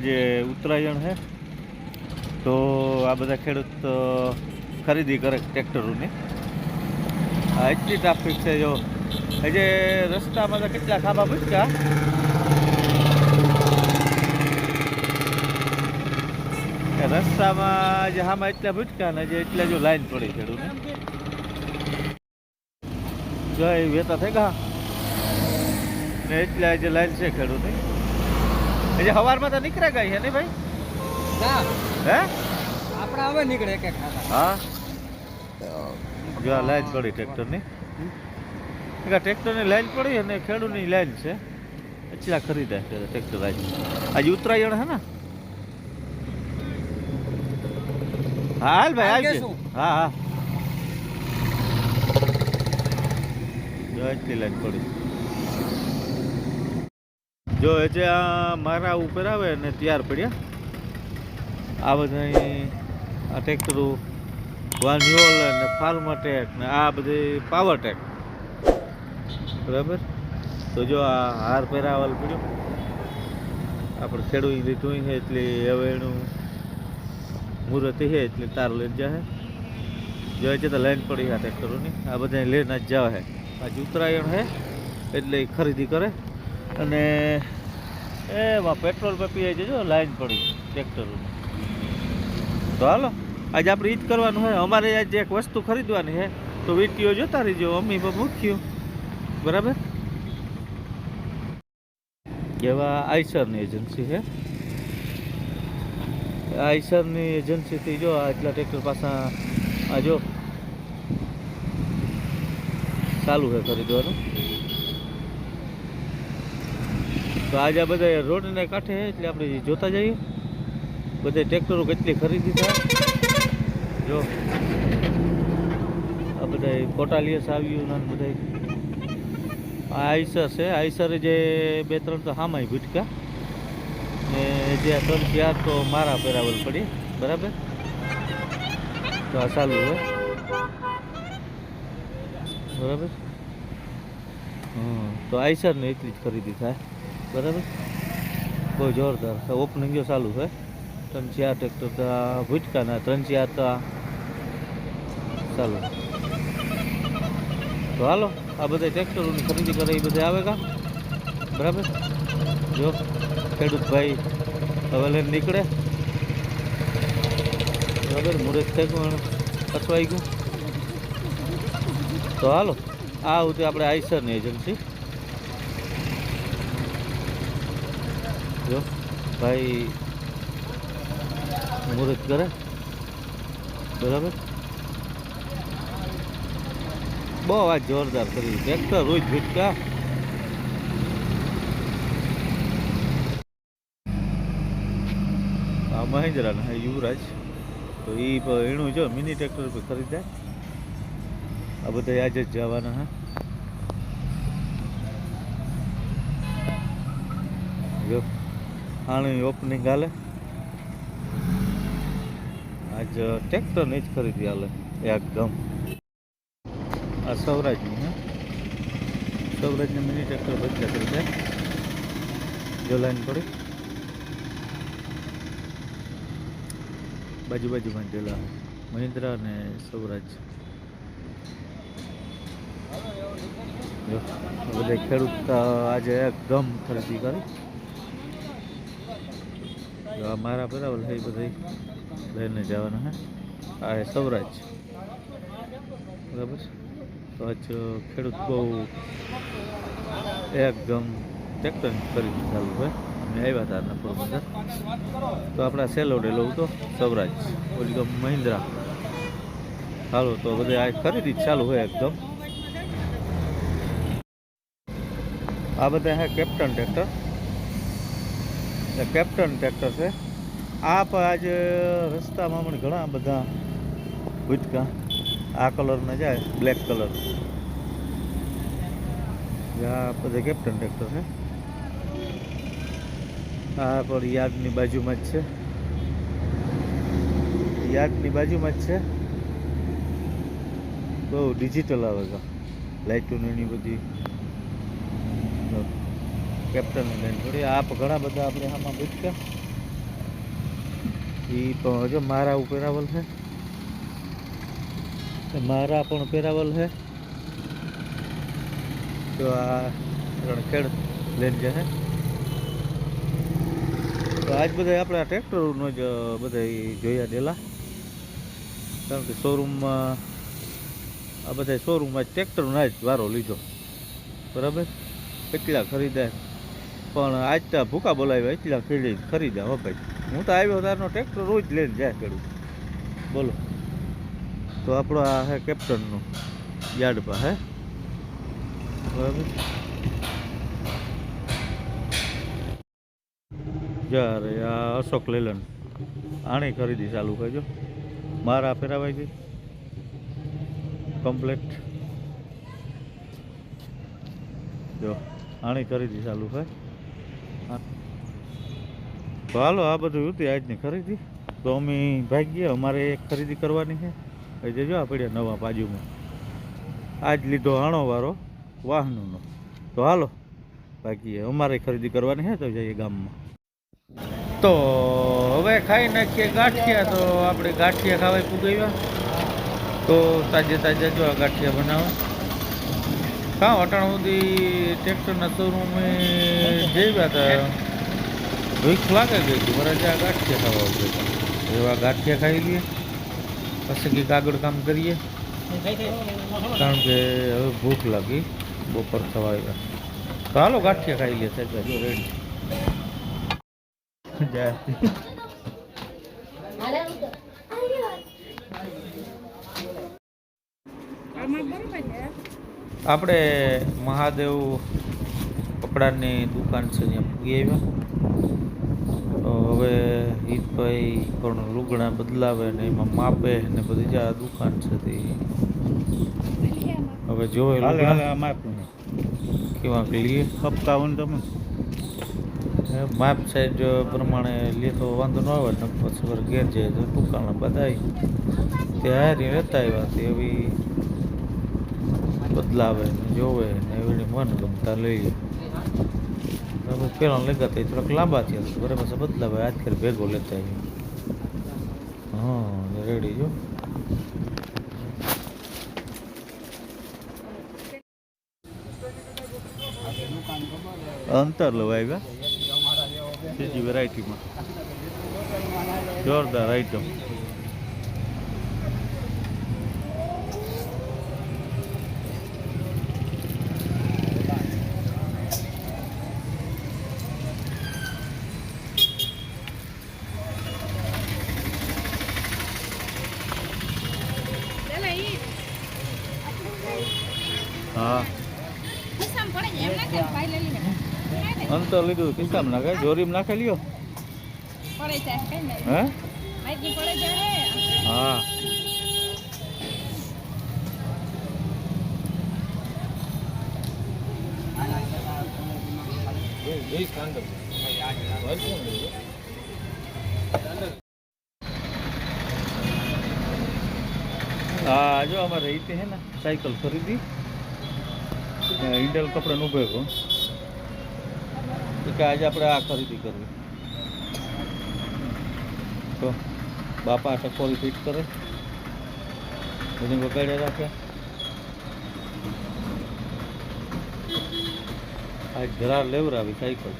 આજે ઉત્તરાયણ છે, તો આ બધા ખેડૂત ખરીદી કરે ટ્રેક્ટરોની. આ એટલી ટ્રાફિક છે જો. હજે રસ્તામાં તો કેટલા ખાબા પૂછ્યા? રસ્તામાં જે હામાં એટલા ભૂટકા ને જે એટલા જો લાઈન પડી ખેડૂતને. જય વેતા થઈ ગયા. ને એટલા જે લાઈન છે ખેડૂતની. હજી સવારમાં તો નીકળે ગઈ છે ને ભાઈ? ના. હે? આપણે હવે નીકળે કે હા? જો આ લાઈન પડી ટ્રેક્ટરની. ટ્રેક્ટરની લાઈન પડી અને ખેડૂતની લાઈન છે. એટલા ખરીદે ટ્રેક્ટર આજે. આજે ઉત્તરાયણ હે ને? હાલ ભાઈ આગે હા હા. લાઈન પડી. જો એ જે આ મારા ઉપર આવે ને ત્યાર પડ્યા આ બધા આ ટ્રેક્ટરો વાન્યુઅલ ને ફાર્માટેક ને આ બધી પાવરટેક બરાબર? તો જો આ હાર પહેરાવાલ પડ્યું. આપણે ખેડૂત લીધું છે એટલે હવે એનું મુહૂર્ત છે એટલે તાર લઈને જાય જો છે તો લાઈન પડી આ ટ્રેક્ટરોની આ બધા લઈને જ જાવ હે. આજે ઉત્તરાયણ હે એટલે ખરીદી કરે. અને એમાં પેટ્રોલ પંપી આવી જજો, લાઈન પડી ટ્રેક્ટરોની તો હાલો, આજે આપણે ઈજ કરવાનું છે અમારે આજે એક વસ્તુ ખરીદવાની છે. તો વીંટીઓ જોતા રહીજો. અમી મૂક્યું. બરાબર? એવા આઈસરની એજન્સી છે. આઈસરની એજન્સીથી જો આટલા ટ્રેક્ટર પાછા, આ જો, ચાલુ છે ખરીદવાનું. તો આજે આ બધા રોડને કાંઠે એટલે આપણે જોતા જઈએ. બધા ટ્રેક્ટરો કેટલી ખરીદી થાય. જો. આ બધા કોટાલિયસ આવ્યું ને બધા આઈસર છે આઈસર જે બે ત્રણ તો હામાય ભૂટકા. ને જે આ ત્રણ ચાર તો મારા પેરાવલ પડી. બરાબર? તો આ ચાલુ છે. બરાબર? હમ, તો આઈસરની એટલી જ ખરીદી થાય. બરાબર? બહુ જોરદાર. ઓપનિંગ જો ચાલુ છે ત્રણ ચાર ટ્રેક્ટર તો ભૂટકાના ત્રણ ચાર તો ચાલુ. તો હાલો, આ બધા ટ્રેક્ટરોની ખરીદી કરે, એ બધા આવે કા? બરાબર? જો ખેડૂત ભાઈ હવે લઈને નીકળે. બરાબર? મુહૂર્ત થઈ ગયું અથવાઈ ગયું. તો હાલો, આ હતી આપણે આઈસરની એજન્સી જો ભાઈ મુહૂર્ત કરે? બરાબર? બહુ આ જોરદાર કરી ટ્રેક્ટર રોજ ભીટકા. આ મહેન્દ્રાના હા યુવરાજ. તો એ એનું જો મિની ટ્રેક્ટર પર ખરીદાય આ બધા આજે જ જવાના હા. જો. આની ઓપનિંગ હાલે. આજ ટ્રેક્ટરની જ ખરીદી હાલે, એકદમ. આ સૌરાજની હા? સૌરાજની મિની ટ્રેક્ટર બદલા કરી છે જો લાઈન પડી. બાજુ બાજુમાં જેલા મહિન્દ્રા અને સૌરાજ બધા ખેડૂત આજે એકદમ ખરીદી કરી. આ મારા બરાબર થઈ એ બધી લઈને જવાના હે. આ હે સૌરાજ બરાબર તો આજ ખેડૂત બહુ એકદમ ટ્રેક્ટરની કરી ચાલુ હોય. અને આવ્યા હતા આના બધા તો આપણા સેલોડે લઉં તો સૌરાજ ઓલી તો મહિન્દ્રા. હાલો, તો બધે આ ખરીદી ચાલુ હોય એકદમ. આ બધા હે કેપ્ટન ટ્રેક્ટર એ કેપ્ટન ટ્રેક્ટર છે. આ પણ આજે રસ્તામાં પણ ઘણા બધા ભૂચકા આ કલરના જાય બ્લેક કલર. આ બધા કેપ્ટન ટ્રેક્ટર છે. આ પણ યાર્ડની બાજુમાં જ છે. યાર્ડની બાજુમાં જ છે. બહુ ડિજિટલ આવે છે. લાઇટોની બધી કેપ્ટનની લઈને થોડી આ ઘણા બધા આપણે આમાં બેઠ્યા એ પણ હજુ મારા પેરાવલ છે. મારા પણ પેરાવલ છે. તો આ રણખેડ લઈને જશે. તો આજ બધા આપણે આ ટ્રેક્ટરનો જ બધા જોયા દેલા કારણ કે શોરૂમમાં આ બધા શોરૂમમાં ટ્રેક્ટરનો જ વારો લીધો. બરાબર? કેટલા ખરીદાય? પણ આજ તો ભૂકા બોલાવ્યા એટલા ખેડી ખરીદ્યા હો ભાઈ. હું તો આવ્યો તારનો ટ્રેક્ટર રોજ લઈને જાય ખેડૂત. બોલો. તો આપણો આ હે કેપ્ટનનું યાર્ડ હે? બરાબર? જ્યારે આ અશોક લેલન. આની ખરીદી ચાલુ કરજો. મારા ફેરાવાઈ ગઈ કમ્પ્લેટ જો આની ખરીદી ચાલુ છે તો હાલો, આ બધું હતી આજની ખરીદી. તો અમે ભાગીએ, અમારે એક ખરીદી કરવાની છે. એ જે જો આ પડ્યા નવા બાજુમાં. આજ લીધો આણો વારો વાહનનો. તો હાલો બાકી અમારે ખરીદી કરવાની છે, તો જઈએ ગામમાં. તો હવે ખાઈ નાખીએ ગાંઠિયા. તો આપણે ગાંઠિયા ખાવા પૂગાવ્યા તો તાજે તાજા જો ગાંઠિયા બનાવો. કાં અટાણ સુધી ટ્રેક્ટરના શોરૂમે જેવ્યા હતા ભૂખ લાગે ગઈ હતી મારે આ ગાંઠિયા ખાવા આવશે. એવા ગાંઠિયા ખાઈ લઈએ. પછી કંઈક આગળ કામ કરીએ. કારણ કે હવે ભૂખ લાગી. બપોર થવા આવ્યા. તો હાલો ગાંઠિયા ખાઈ લઈએ સાહેબ. જો રેડી જાય આપણે મહાદેવ કપડાની દુકાન છે ત્યાં પૂગી આવ્યા. તો હવે હિતભાઈ પણ લુગડા બદલાવે ને એમાં માપે ને બધી જે આ દુકાન છે તે. હવે જોવે કેવા લઈએ કપકાવન તમે? માપ સાઈડ પ્રમાણે લે તો વાંધો ન આવે ને પછી વાર ઘેર જાય તો દુકાન બધાય. તે હારી રહેતા આવ્યા તે એવી બદલાવે ને જોવે ને એવી મન ગમતા લઈ લેગા તો થોડાક લાંબા થયા છે. બરાબર છે, બદલાવે આજ ખેર ભેગો લેતા આવ્યો હા રેડી જો. અંતર લેવા આવ્યા. બીજી વેરાયટીમાં જોરદાર આઈટમ હા અંતર લીધું કિસ્સામ નાખે. જોરીમ નાખે લ્યો. હે? હા. હા જો અમારે રીતે હે ને સાયકલ ખરીદી. ઇન્ડલ કપડાનું ઊભો કે આજે આપણે આ ખરીદી કરવી. તો બાપા ટકોરી ફિટ કરે. બધું વગાડ્યા રાખે. આ ઘરાર લેવરાવી સાયકલ.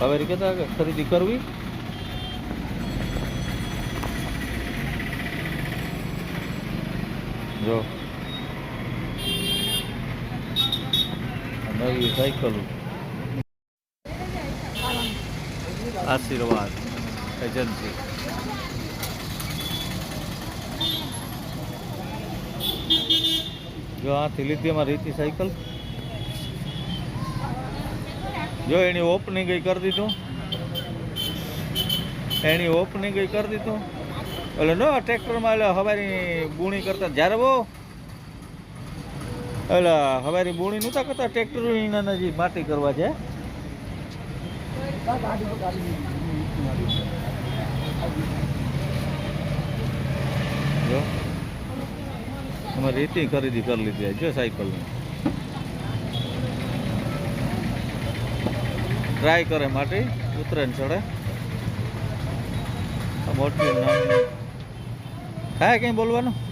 હવે કહેતા કે ખરીદી કરવી. જો. નવી સાયકલ. આશીર્વાદ, એજન્સી. જો આથી લીધી અમારી રીતિ સાયકલ. જો એની ઓપનિંગ કરી દીધું. એની ઓપનિંગ કરી દીધું. એટલે ન, ટ્રેક્ટરમાં એટલે હવારી બુણી કરતા જ્યારે બહુ. એટલે હવારી બુણી નહોતા કરતા, ટ્રેક્ટર નજીક માટી કરવા છે. જો. રીતિ ખરીદી કરી લીધી જો સાયકલની ટ્રાય કરે માટે, ઉતરે ને ચડે. મોટી નાની. કાંઈ કંઈ બોલવાનું?